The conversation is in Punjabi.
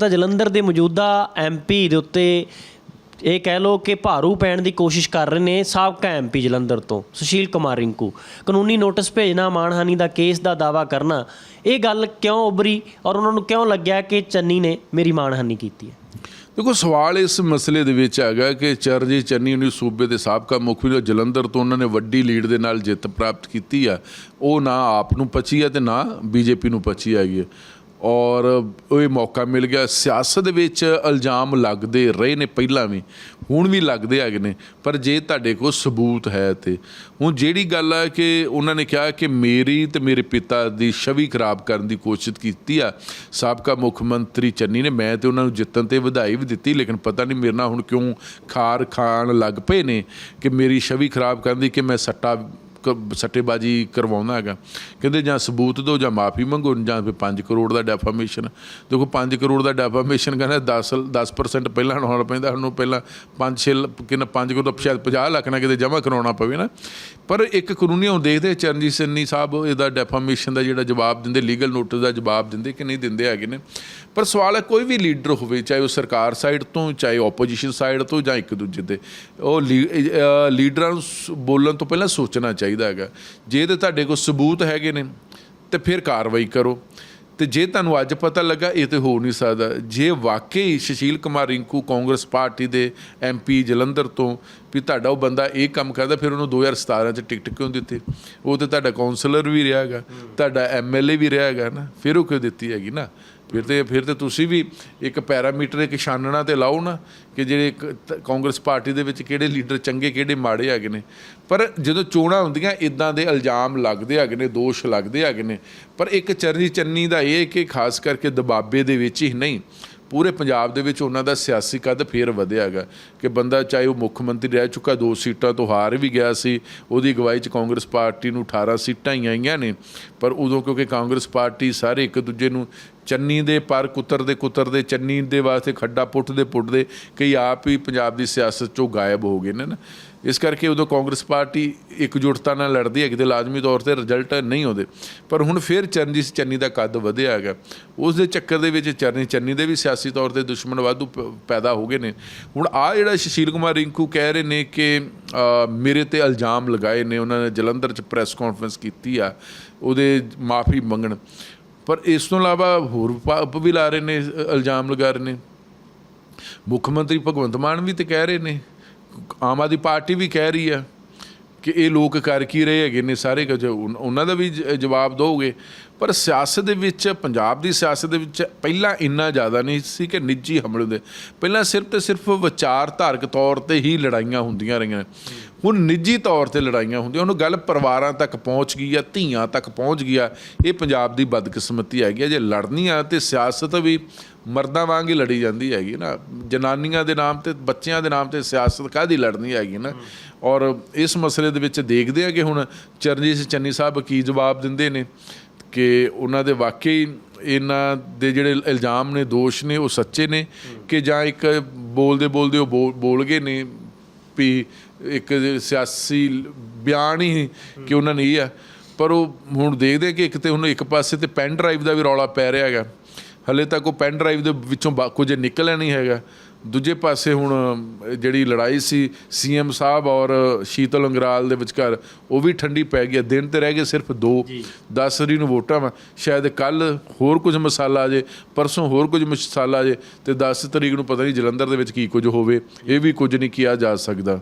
ਤਾਂ ਜਲੰਧਰ ਦੇ ਮੌਜੂਦਾ ਐਮਪੀ ਦੇ ਉੱਤੇ ਇਹ ਕਹਿ ਲਓ ਕਿ ਭਾਰੂ ਪੈਣ ਦੀ ਕੋਸ਼ਿਸ਼ ਕਰ ਰਹੇ ਨੇ ਸਾਬਕਾ ਐਮਪੀ ਜਲੰਧਰ ਤੋਂ, ਸੁਸ਼ੀਲ ਕੁਮਾਰ ਰਿੰਕੂ। ਕਾਨੂੰਨੀ ਨੋਟਿਸ ਭੇਜਣਾ ਮਾਨਹਾਨੀ ਦਾ ਕੇਸ ਦਾ ਦਾਵਾ ਕਰਨਾ, ਇਹ ਗੱਲ ਕਿਉਂ ਉਭਰੀ ਔਰ ਉਹਨਾਂ ਨੂੰ ਕਿਉਂ ਲੱਗਿਆ ਕਿ ਚੰਨੀ ਨੇ ਮੇਰੀ ਮਾਨਹਾਨੀ ਕੀਤੀ ਹੈ? ਦੇਖੋ, ਸਵਾਲ ਇਸ ਮਸਲੇ ਦੇ ਵਿੱਚ ਹੈਗਾ ਕਿ ਚਰਜੀ ਚੰਨੀ ਨੂੰ ਸੂਬੇ ਦੇ ਸਾਬਕਾ ਮੁੱਖ ਮੰਤਰੀ ਜਲੰਧਰ ਤੋਂ ਉਹਨਾਂ ਨੇ ਵੱਡੀ ਲੀਡ ਦੇ ਨਾਲ ਜਿੱਤ ਪ੍ਰਾਪਤ ਕੀਤੀ ਆ, ਉਹ ਨਾ ਆਪ ਨੂੰ ਪਚੀ ਆ ਤੇ ਨਾ ਬੀਜੇਪੀ ਨੂੰ ਪਚੀ ਹੈਗੀ ਹੈ। ਔਰ ਉਹ ਇਹ ਮੌਕਾ ਮਿਲ ਗਿਆ। ਸਿਆਸਤ ਦੇ ਵਿੱਚ ਇਲਜ਼ਾਮ ਲੱਗਦੇ ਰਹੇ ਨੇ ਪਹਿਲਾਂ ਵੀ, ਹੁਣ ਵੀ ਲੱਗਦੇ ਹੈਗੇ ਨੇ। ਪਰ ਜੇ ਤੁਹਾਡੇ ਕੋਲ ਸਬੂਤ ਹੈ ਤੇ, ਹੁਣ ਜਿਹੜੀ ਗੱਲ ਆ ਕਿ ਉਹਨਾਂ ਨੇ ਕਿਹਾ ਕਿ ਮੇਰੀ ਤੇ ਮੇਰੇ ਪਿਤਾ ਦੀ ਛਵੀ ਖਰਾਬ ਕਰਨ ਦੀ ਕੋਸ਼ਿਸ਼ ਕੀਤੀ ਆ, ਸਾਬਕਾ ਮੁੱਖ ਮੰਤਰੀ ਚੰਨੀ ਨੇ, ਮੈਂ ਤੇ ਉਹਨਾਂ ਨੂੰ ਜਿੱਤਣ ਤੇ ਵਧਾਈ ਵੀ ਦਿੱਤੀ, ਲੇਕਿਨ ਪਤਾ ਨਹੀਂ ਮੇਰੇ ਨਾਲ ਹੁਣ ਕਿਉਂ ਖਾਰ ਖਾਣ ਲੱਗ ਪਏ ਨੇ ਕਿ ਮੇਰੀ ਛਵੀ ਖਰਾਬ ਕਰਨ ਦੀ ਕਿ ਮੈਂ ਸੱਟਾ ਸੱਟੇਬਾਜ਼ੀ ਕਰਵਾਉਣਾ ਹੈਗਾ। ਕਹਿੰਦੇ ਜਾਂ ਸਬੂਤ ਦਿਓ ਜਾਂ ਮਾਫੀ ਮੰਗੋ ਜਾਂ ਫਿਰ 5 ਕਰੋੜ ਦਾ ਡੈਫਾਮੇਸ਼ਨ ਦੇਖੋ 5 ਕਰੋੜ ਦਾ ਡੈਫਾਮੇਸ਼ਨ ਕਹਿੰਦਾ 10 10% ਪਹਿਲਾਂ ਹੋਣਾ ਪੈਂਦਾ ਸਾਨੂੰ ਪਹਿਲਾਂ 5 6 ਕਿੰਨਾ 5 ਕਰੋੜ ਦਾ ਸ਼ਾਇਦ 50 ਲੱਖ ਨਾ ਕਿਤੇ ਜਮ੍ਹਾਂ ਕਰਾਉਣਾ ਪਵੇ ਨਾ। ਪਰ ਇੱਕ ਕਾਨੂੰਨੀ ਹੁਣ ਦੇਖਦੇ ਚਰਨਜੀਤ ਸਿੰਨੀ ਸਾਹਿਬ ਇਹਦਾ ਡੈਫਾਮੇਸ਼ਨ ਦਾ ਜਿਹੜਾ ਜਵਾਬ ਦਿੰਦੇ ਲੀਗਲ ਨੋਟਿਸ ਦਾ ਜਵਾਬ ਦਿੰਦੇ ਕਿ ਨਹੀਂ ਦਿੰਦੇ ਹੈਗੇ ਨੇ। ਪਰ ਸਵਾਲ ਹੈ ਕੋਈ ਵੀ ਲੀਡਰ ਹੋਵੇ, ਚਾਹੇ ਉਹ ਸਰਕਾਰ ਸਾਈਡ ਤੋਂ, ਚਾਹੇ ਆਪੋਜੀਸ਼ਨ ਸਾਈਡ ਤੋਂ ਜਾਂ ਇੱਕ ਦੂਜੇ ਦੇ ਉਹ ਲੀ- ਲੀਡਰਾਂ ਨੂੰ ਸ- ਬੋਲਣ ਤੋਂ ਪਹਿਲਾਂ ਸੋਚਣਾ ਚਾਹੀਦਾ। ਹੈਗਾ। ਜੇ ਤੇ ਤੁਹਾਡੇ ਕੋਲ ਸਬੂਤ ਹੈਗੇ ਨੇ, ਤੇ ਫਿਰ ਕਾਰਵਾਈ ਕਰੋ। ਤੇ ਜੇ ਤੁਹਾਨੂੰ ਅੱਜ ਪਤਾ ਲੱਗਾ, ਇਹ ਤੇ ਹੋ ਨਹੀਂ ਸਕਦਾ। ਜੇ ਵਾਕਈ ਸੁਸ਼ੀਲ ਕੁਮਾਰ ਰਿੰਕੂ ਕਾਂਗਰਸ ਪਾਰਟੀ ਦੇ ਐਮਪੀ ਜਲੰਧਰ ਤੋਂ ਵੀ ਤੁਹਾਡਾ ਉਹ ਬੰਦਾ ਇਹ ਕੰਮ ਕਰਦਾ, ਫਿਰ ਉਹਨੂੰ 2017 ਚ ਟਿਕਟ ਕਿਉਂ ਦਿੱਤੀ? ਉਹ ਤੇ ਤੁਹਾਡਾ ਕਾਉਂਸਲਰ ਵੀ ਰਿਹਾ ਹੈਗਾ, ਤੁਹਾਡਾ ਐਮਐਲਏ ਵੀ ਰਿਹਾ ਹੈਗਾ ਨਾ, ਫਿਰ ਉਹ ਕਿਉਂ ਦਿੱਤੀ ਹੈਗੀ ਨਾ? ਫਿਰ ਤੇ ਫਿਰ ਤੇ ਤੁਸੀਂ ਵੀ ਇੱਕ ਪੈਰਾਮੀਟਰ, ਇੱਕ ਛਾਨਣਾ ਤੇ ਲਾਓ ਨਾ ਕਿ ਜਿਹੜੇ ਇੱਕ ਕਾਂਗਰਸ ਪਾਰਟੀ ਦੇ ਵਿੱਚ ਕਿਹੜੇ ਲੀਡਰ ਚੰਗੇ, ਕਿਹੜੇ ਮਾੜੇ ਹੈਗੇ ਨੇ। ਪਰ ਜਦੋਂ ਚੋਣਾਂ ਹੁੰਦੀਆਂ ਇਦਾਂ ਦੇ ਇਲਜ਼ਾਮ ਲੱਗਦੇ ਹੈਗੇ ਨੇ, ਦੋਸ਼ ਲੱਗਦੇ ਹੈਗੇ ਨੇ। ਪਰ ਇੱਕ ਚਰਨੀ ਚੰਨੀ ਦਾ ਇਹ ਕਿ ਖਾਸ ਕਰਕੇ ਦਬਾਬੇ ਦੇ ਵਿੱਚ ਹੀ ਨਹੀਂ। ਪੂਰੇ ਪੰਜਾਬ ਦੇ ਵਿੱਚ ਉਹਨਾਂ ਦਾ ਸਿਆਸੀ ਕੱਦ ਫੇਰ ਵਧਿਆ ਹੈਗਾ ਕਿ ਬੰਦਾ ਚਾਹੇ ਉਹ ਮੁੱਖ ਮੰਤਰੀ ਰਹਿ ਚੁੱਕਾ, ਦੋ ਸੀਟਾਂ ਤੋਂ ਹਾਰ ਵੀ ਗਿਆ ਸੀ, ਉਹਦੀ ਅਗਵਾਈ 'ਚ ਕਾਂਗਰਸ ਪਾਰਟੀ ਨੂੰ 18 ਸੀਟਾਂ ਹੀ ਆਈਆਂ ਨੇ। ਪਰ ਉਦੋਂ ਕਿਉਂਕਿ ਕਾਂਗਰਸ ਪਾਰਟੀ ਸਾਰੇ ਇੱਕ ਦੂਜੇ ਨੂੰ ਚੰਨੀ ਦੇ ਪਰ ਕੁੱਤਰ ਦੇ ਚੰਨੀ ਦੇ ਵਾਸਤੇ ਖੱਡਾ ਪੁੱਟਦੇ ਪੁੱਟਦੇ ਕਈ ਆਪ ਹੀ ਪੰਜਾਬ ਦੀ ਸਿਆਸਤ ਚੋਂ ਗਾਇਬ ਹੋ ਗਏ ਨੇ ਨਾ। ਇਸ ਕਰਕੇ ਉਦੋਂ ਕਾਂਗਰਸ ਪਾਰਟੀ ਇਕਜੁੱਟਤਾ ਨਾਲ ਲੜਦੀ ਹੈ, ਕਿਤੇ ਲਾਜ਼ਮੀ ਤੌਰ ਤੇ ਰਿਜ਼ਲਟ ਨਹੀਂ ਆਉਂਦੇ। ਪਰ ਹੁਣ ਫਿਰ ਚਰਨਜੀਤ ਚੰਨੀ ਦਾ ਕੱਦ ਵਧਿਆ ਹੈਗਾ। ਉਸ ਦੇ ਚੱਕਰ ਦੇ ਵਿੱਚ ਚਰਨੀ ਚੰਨੀ ਦੇ ਵੀ ਸਿਆਸੀ ਤੌਰ ਤੇ ਦੁਸ਼ਮਣ ਵਾਧੂ ਪ- ਪੈਦਾ ਹੋ ਗਏ ਨੇ। ਹੁਣ ਆ ਜਿਹੜਾ ਸੁਸ਼ੀਲ ਕੁਮਾਰ ਰਿੰਕੂ ਕਹਿ ਰਹੇ ਨੇ ਕਿ ਮੇਰੇ ਤੇ ਇਲਜ਼ਾਮ ਲਗਾਏ ਨੇ, ਉਹਨਾਂ ਨੇ ਜਲੰਧਰ 'ਚ ਪ੍ਰੈਸ ਕਾਨਫਰੰਸ ਕੀਤੀ ਆ, ਉਹਦੇ ਮਾਫੀ ਮੰਗਣ। ਪਰ ਇਸ ਤੋਂ ਇਲਾਵਾ ਹੋਰ ਪਾਪ ਵੀ ਲਾ ਰਹੇ ਨੇ, ਇਲਜ਼ਾਮ ਲਗਾ ਰਹੇ ਨੇ। ਮੁੱਖ ਮੰਤਰੀ ਭਗਵੰਤ ਮਾਨ ਵੀ ਤੇ ਕਹਿ ਰਹੇ ਨੇ, ਆਮ ਆਦਮੀ ਪਾਰਟੀ ਵੀ ਕਹਿ ਰਹੀ ਆ। ਕਿ ਇਹ ਲੋਕ ਕਰ ਕੀ ਰਹੇ ਹੈਗੇ ਨੇ, ਸਾਰੇ ਕੁਝ ਉਹਨਾਂ ਦਾ ਵੀ ਜਵਾਬ ਦੋਗੇ ਪਰ ਸਿਆਸਤ ਦੇ ਵਿੱਚ, ਪੰਜਾਬ ਦੀ ਸਿਆਸਤ ਦੇ ਵਿੱਚ ਪਹਿਲਾਂ ਇੰਨਾ ਜ਼ਿਆਦਾ ਨਹੀਂ ਸੀ ਕਿ ਨਿੱਜੀ ਹਮਲੇ ਦੇ। ਪਹਿਲਾਂ ਸਿਰਫ ਤੇ ਸਿਰਫ ਵਿਚਾਰਧਾਰਕ ਤੌਰ ਤੇ ਹੀ ਲੜਾਈਆਂ ਹੁੰਦੀਆਂ ਰਹੀਆਂ। ਹੁਣ ਨਿੱਜੀ ਤੌਰ ਤੇ ਲੜਾਈਆਂ ਹੁੰਦੀਆਂ। ਉਹਨੂੰ ਗੱਲ ਪਰਿਵਾਰਾਂ ਤੱਕ ਪਹੁੰਚ ਗਈ ਆ, ਧੀਆਂ ਤੱਕ ਪਹੁੰਚ ਗਿਆ ਇਹ ਪੰਜਾਬ ਦੀ ਬਦਕਿਸਮਤੀ ਹੈਗੀ ਆ। ਜੇ ਲੜਨੀ ਆ ਤੇ ਸਿਆਸਤ ਵੀ ਮਰਦਾਂ ਵਾਂਗ ਹੀ ਲੜੀ ਜਾਂਦੀ ਹੈਗੀ ਨਾ। ਜਨਾਨੀਆਂ ਦੇ ਨਾਮ ਤੇ, ਬੱਚਿਆਂ ਦੇ ਨਾਮ ਤੇ ਸਿਆਸਤ ਕਾਹਦੀ ਲੜਨੀ ਹੈਗੀ ਨਾ। ਔਰ ਇਸ ਮਸਲੇ ਦੇ ਵਿੱਚ ਦੇਖਦੇ ਆ ਕਿ ਹੁਣ ਚਰਨਜੀਤ ਚੰਨੀ ਸਾਹਿਬ ਕੀ ਜਵਾਬ ਦਿੰਦੇ ਨੇ ਕਿ ਉਹਨਾਂ ਦੇ ਵਾਕਈ ਇਹਨਾਂ ਦੇ ਜਿਹੜੇ ਇਲਜ਼ਾਮ ਨੇ, ਦੋਸ਼ ਨੇ, ਉਹ ਸੱਚੇ ਨੇ ਕਿ ਜਾਂ ਇੱਕ ਬੋਲਦੇ ਬੋਲਦੇ ਉਹ ਬੋਲ- ਬੋਲ ਗਏ ਨੇ ਵੀ ਇੱਕ ਸਿਆਸੀ ਬਿਆਨ ਹੀ ਕਿ ਉਹਨਾਂ ਨੇ ਇਹ ਆ। ਪਰ ਉਹ ਹੁਣ ਦੇਖਦੇ ਆ ਕਿ ਇੱਕ ਤੇ ਹੁਣ ਇੱਕ ਪਾਸੇ ਤੇ ਪੈਨ ਡਰਾਈਵ ਦਾ ਵੀ ਰੌਲਾ ਪੈ ਰਿਹਾ ਹੈਗਾ। ਹਲੇ ਤੱਕ ਉਹ ਪੈਨ ਡਰਾਈਵ ਦੇ ਵਿੱਚੋਂ ਕੁਝ ਨਿਕਲਿਆ ਨਹੀਂ ਹੈਗਾ। ਦੂਜੇ ਪਾਸੇ ਹੁਣ ਜਿਹੜੀ ਲੜਾਈ ਸੀ ਸੀਐਮ ਸਾਹਿਬ ਔਰ ਸ਼ੀਤਲ ਅੰਗਰਾਲ ਦੇ ਵਿਚਕਾਰ ਉਹ ਵੀ ਠੰਡੀ ਪੈ ਗਈ। ਦਿਨ ਤੇ ਰਹਿ ਗਏ ਸਿਰਫ 2 10 ਰੀ ਨੂੰ ਵੋਟਾਂ ਵਾ। ਸ਼ਾਇਦ ਕੱਲ ਹੋਰ ਕੁਝ ਮਸਾਲਾ ਆ ਜੇ ਪਰਸੋਂ ਹੋਰ ਕੁਝ ਮਸਾਲਾ ਆ ਜੇ ਤੇ 10 ਤਰੀਕ ਨੂੰ ਪਤਾ ਨਹੀਂ ਜਲੰਧਰ ਦੇ ਵਿੱਚ ਕੀ ਕੁਝ ਹੋਵੇ। ਇਹ ਵੀ ਕੁਝ ਨਹੀਂ ਕਿਹਾ ਜਾ ਸਕਦਾ।